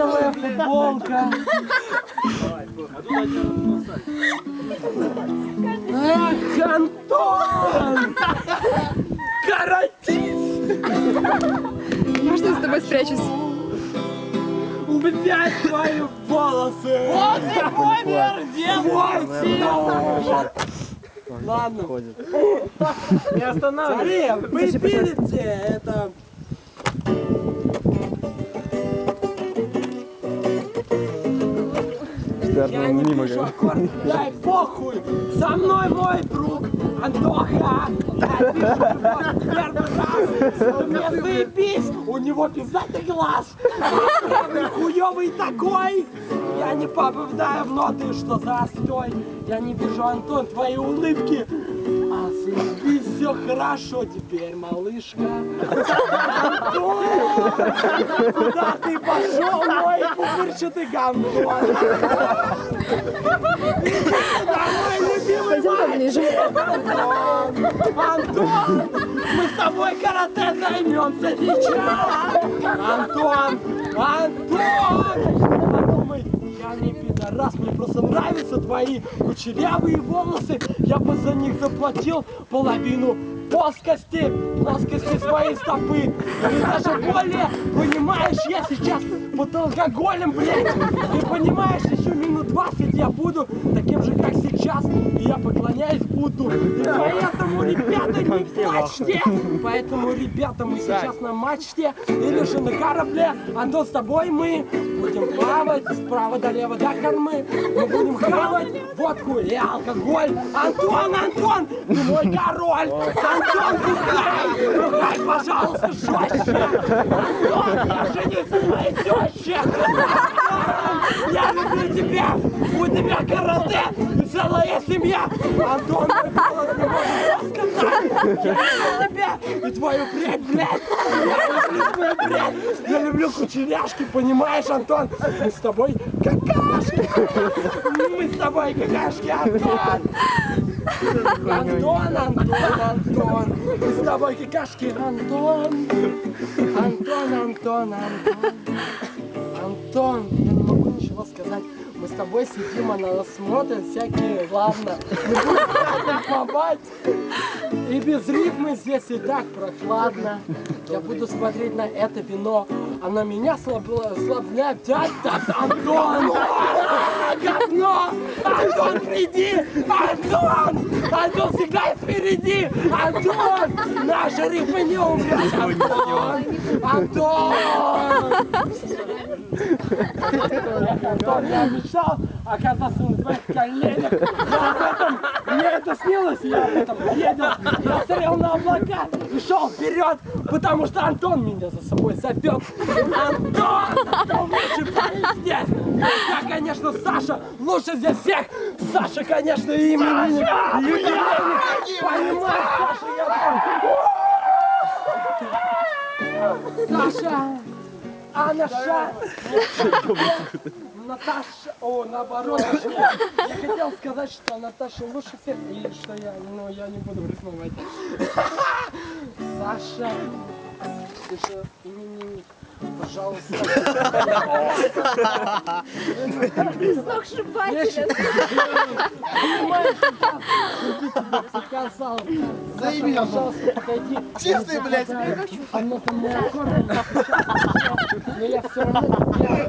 белая футболка. Эх, Антон! Каратист! Можно с тобой спрячусь? Убивать твои волосы! Вот и помер, девочки! Ладно. Не останавливайся. Смотри, вы видите, это... Я не пишу аккорд, дай похуй, со мной мой друг Антоха, я пишу аккорд первый раз, мне заебись, у него пиздатый глаз, я хуёвый такой, я не попадаю в ноты, что застой, я не вижу, Антон, твои улыбки, а заебись, все хорошо теперь, малышка. Антон, куда ты пошел, мой пупырчатый гандон? Домой, любимый поближе. Антон! Антон! Мы с тобой карате займемся сейчас! Антон! Антон! Подумай, я не пидорас, мне просто нравятся твои кучерявые волосы. Я бы за них заплатил половину плоскости, плоскости своей стопы. Или даже более, понимаешь, я сейчас под алкоголем, блядь. Ты понимаешь, еще минут 20 я буду таким же, как сейчас. И я поклоняюсь буду. И поэтому, ребята, не плачьте. Поэтому, ребята, мы сейчас на мачте или же на корабле. Антон, с тобой мы будем плавать справа долево до кормы. Мы будем хавать водку и алкоголь. Антон, Антон, ты мой король. Антон, пускай, пускай, пожалуйста, жестче. Антон, я женюсь на твоей теще. Я люблю тебя. У тебя карате целая семья. Антон, мой голос не может тебя и твою прядь, блядь. Я люблю твою прядь. Я люблю кучеряшки, понимаешь, Антон? Мы с тобой какашки. Мы с тобой какашки, Антон. Антон, Антон, Антон. Мы с тобой какашки, Антон. Антон, Антон, Антон. Антон, я не могу ничего сказать. С тобой сидим, она смотрит всякие, ладно. Не. И без рифмы здесь и так прохладно. Я буду смотреть на это вино. Оно меня слаб- слабляет. Дядь, Антон! Говно! Антон, приди! Антон! Антон всегда впереди! Антон! Наши рифмы не умрет! Антон! Антон! Антон, я мечтал оказаться на твоих коленях. Я об этом, мне это снилось, я об этом бредил. Я смотрел на облака и шел вперед, потому что Антон меня за собой зовет. Антон, лучший парень здесь. Я, конечно, Саша, лучше здесь всех. Саша, конечно, юбилейник. Понимаешь, Саша, я Саша! Анаша! Наташа, о, наоборот, я хотел сказать, что Наташа лучше всех, и что я, но я не буду рифмовать. Саша, ты же именинник, пожалуйста. Сногсшибательно. Понимаешь, я тебе сказал. Саша, пожалуйста, подойди. Чистый, блядь. Оно там я все равно